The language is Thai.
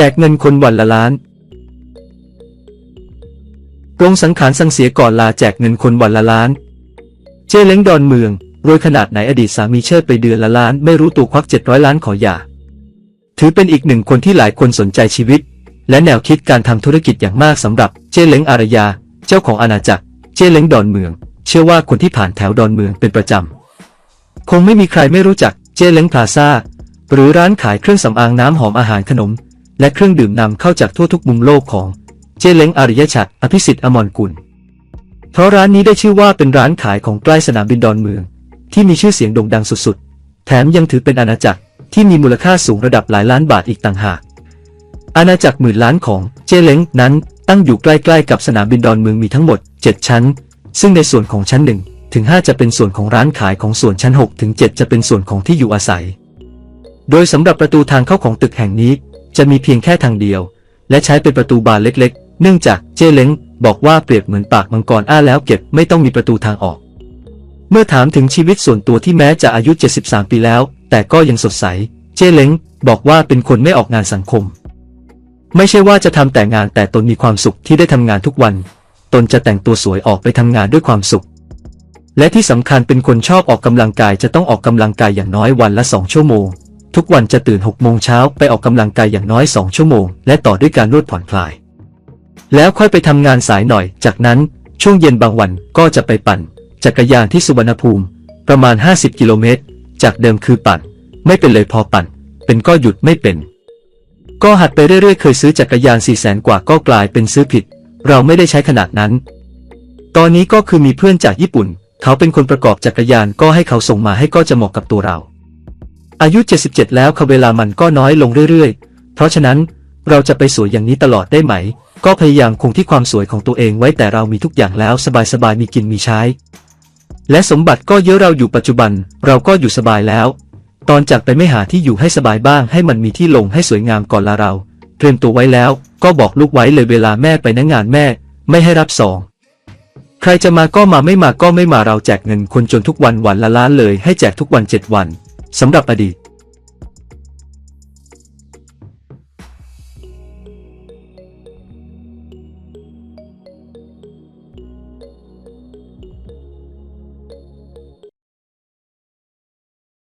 แจกเงินคนวันละล้านโรงสังขารสังเสียก่อนลาแจกเงินคนวันละล้าน เจ้เล้งดอนเมืองรวยขนาดไหนอดีตสามีเชิดไปเดือนละล้าน ไม่รู้ตัวควักเจ็ดร้อยล้านขอหย่า ถือเป็นอีกหนึ่งคนที่หลายคนสนใจชีวิต และแนวคิดการทำธุรกิจอย่างมากสำหรับเจ้เล้งอารยา เจ้าของอาณาจักร เจ้เล้งดอนเมือง เชื่อว่าคนที่ผ่านแถวดอนเมืองเป็นประจำ คงไม่มีใครไม่รู้จักเจ้เล้งพลาซาหรือร้านขายเครื่องสำอางน้ำหอมอาหารขนม และเครื่องดื่มนำเข้าจากทั่วทุกมุมโลกของเจเล้งอารยชัดอภิสิทธิ์อมรกุล เพราะร้านนี้ได้ชื่อว่าเป็นร้านขายของใกล้สนามบินดอนเมือง ที่มีชื่อเสียงโด่งดังสุดๆ แถมยังถือเป็นอาณาจักรที่มีมูลค่าสูงระดับหลายล้านบาทอีกต่างหาก อาณาจักรหมื่นล้านของเจเล้งนั้นตั้งอยู่ใกล้ๆกับสนามบินดอนเมืองมีทั้งหมด 7 ชั้น ซึ่งในส่วนของชั้น1ถึง5จะเป็นส่วนของร้านขายของส่วนชั้น6ถึง7จะเป็นส่วนของที่อยู่อาศัย โดยสำหรับประตูทางเข้าของตึกแห่งนี้ จะมีเพียงแค่ทางเดียว และใช้เป็นประตูบานเล็กๆ เนื่องจากเจเล้งบอกว่าเปรียบเหมือนปากมังกรอ้าแล้วเก็บไม่ต้องมีประตูทางออก เมื่อถามถึงชีวิตส่วนตัวที่แม้จะอายุ 73 ปีแล้ว แต่ก็ยังสดใส เจเล้งบอกว่าเป็นคนไม่ออกงานสังคม ไม่ใช่ว่าจะทำแต่งานแต่ตนมีความสุขที่ได้ทำงานทุกวัน ตนจะแต่งตัวสวยออกไปทำงานด้วยความสุข และที่สำคัญเป็นคนชอบออกกำลังกายจะต้องออกกำลังกายอย่างน้อยวันละ2ชั่วโมง ทุกวันจะตื่น6โมงเช้าไปออกกำลังกายอย่างน้อย 2 ชั่วโมง และต่อด้วยการนวดผ่อนคลาย แล้วค่อยไปทำงานสายหน่อย จากนั้นช่วงเย็นบางวันก็จะไปปั่น จักรยานที่สุวรรณภูมิ ประมาณ 50 กิโลเมตร จากเดิมคือปั่น ไม่เป็นเลยพอปั่น เป็นก็หยุดไม่เป็น ก็หัดไปเรื่อยๆ เคยซื้อจักรยาน4 0 0แสนกว่าก็กลายเป็นซื้อผิด เราไม่ได้ใช้ขนาดนั้น ตอนนี้ก็คือมีเพื่อนจากญี่ปุ่น เขาเป็นคนประกอบจักรยานก็ให้เขาส่งมาให้ก็จะเหมาะกับตัวเรา อายุ 77 แล้วเขาเวลามันก็น้อยลงเรื่อยๆ เพราะฉะนั้นเราจะไปสวยอย่างนี้ตลอดได้ไหม ก็พยายามคงที่ความสวยของตัวเองไว้แต่เรามีทุกอย่างแล้วสบายๆมีกินมีใช้ และสมบัติก็เยอะเราอยู่ปัจจุบัน เราก็อยู่สบายแล้ว ตอนจากไปไม่หาที่อยู่ให้สบายบ้าง ให้มันมีที่ลงให้สวยงามก่อนลาเรา เตรียมตัวไว้แล้ว ก็บอกลูกไว้เลยเวลาแม่ไปนั่งงานแม่ ไม่ให้รับซองใครจะมาก็มาไม่มาก็ไม่มาเราแจกเงินคนจนทุกวันวันละล้านเลยให้แจกทุกวันเจ็ดวัน สำหรับอดีต